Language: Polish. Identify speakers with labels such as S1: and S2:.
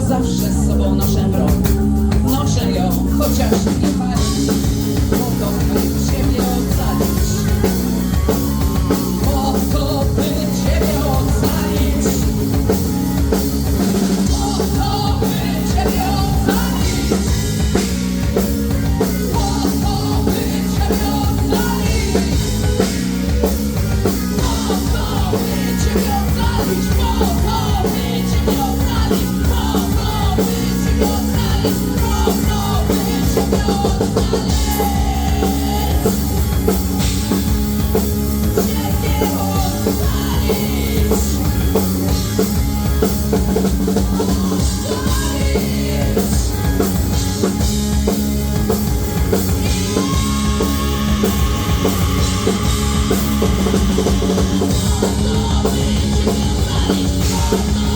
S1: zawsze z sobą noszę broń. Noszę ją, chociaż nie Thank you.